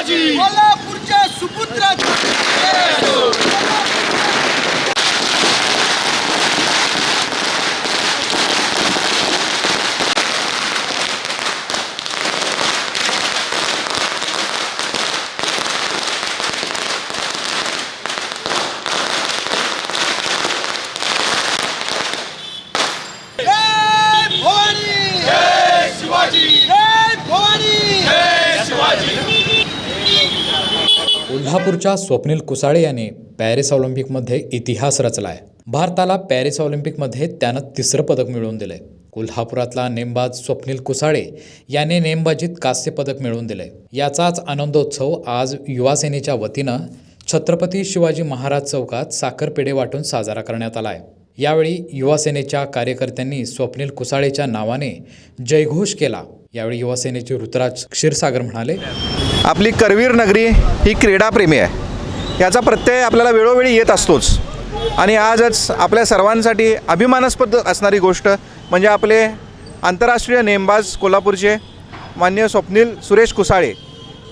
शिवाजी! कोल्हापूरच्या सुपुत्राची जय भवानी जय शिवाजी जय भवानी जय शिवाजी कोल्हापूरच्या स्वप्नील कुसाळे याने पॅरिस ऑलिम्पिकमध्ये इतिहास रचला आहे भारताला पॅरिस ऑलिम्पिकमध्ये त्यानं तिसरं पदक मिळवून दिलंय. कोल्हापुरातला नेमबाज स्वप्नील कुसाळे याने नेमबाजीत कांस्य पदक मिळवून दिले याचाच आनंदोत्सव आज युवासेनेच्या वतीनं छत्रपती शिवाजी महाराज चौकात साखरपेढे वाटून साजरा करण्यात आला आहे यावेळी युवासेनेच्या कार्यकर्त्यांनी स्वप्नील कुसाळेच्या नावाने जयघोष केला. यावेळी युवासेनेचे ऋतुराज क्षीरसागर म्हणाले आपली करवीर नगरी ही क्रीडाप्रेमी आहे. याचा प्रत्यय आपल्याला वेळोवेळी येत असतोच. आणि आजच आपल्या सर्वांसाठी अभिमानास्पद असणारी गोष्ट म्हणजे आपले आंतरराष्ट्रीय नेमबाज कोल्हापूरचे मान्य स्वप्नील सुरेश कुसाळे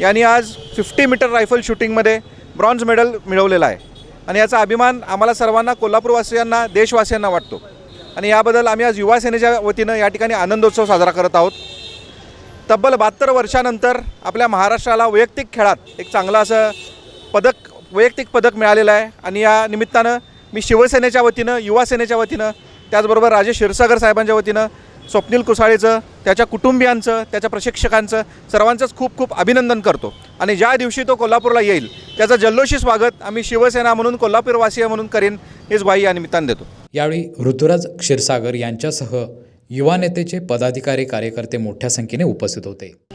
यांनी आज फिफ्टी मीटर रायफल शूटिंगमध्ये ब्रॉन्झ मेडल मिळवलेला आहे. आणि याचा अभिमान आम्हाला सर्वांना कोल्हापूरवासियांना देशवासियांना वाटतो. आणि याबद्दल आम्ही आज युवा सेनेच्या वतीनं या ठिकाणी आनंदोत्सव साजरा करत आहोत. तब्बल बहात्तर वर्षानंतर आपल्या महाराष्ट्राला वैयक्तिक खेळात एक चांगलं असं पदक वैयक्तिक पदक मिळालेलं आहे. आणि या निमित्तानं मी शिवसेनेच्या वतीनं युवा सेनेच्या वतीनं त्याचबरोबर राजे क्षीरसागर साहेबांच्या वतीनं स्वप्नील कुसाळेचं त्याच्या कुटुंबियांचं त्याच्या प्रशिक्षकांचं सर्वांचंच खूप खूप अभिनंदन करतो. आणि ज्या दिवशी तो कोल्हापूरला येईल त्याचं जल्लोषी स्वागत आम्ही शिवसेना म्हणून कोल्हापूरवासीय म्हणून करीन हेच ग्वाही या निमित्तानं देतो. यावेळी ऋतुराज क्षीरसागर यांच्यासह युवा नेतेचे पदाधिकारी कार्यकर्ते मोठ्या संख्येने उपस्थित होते.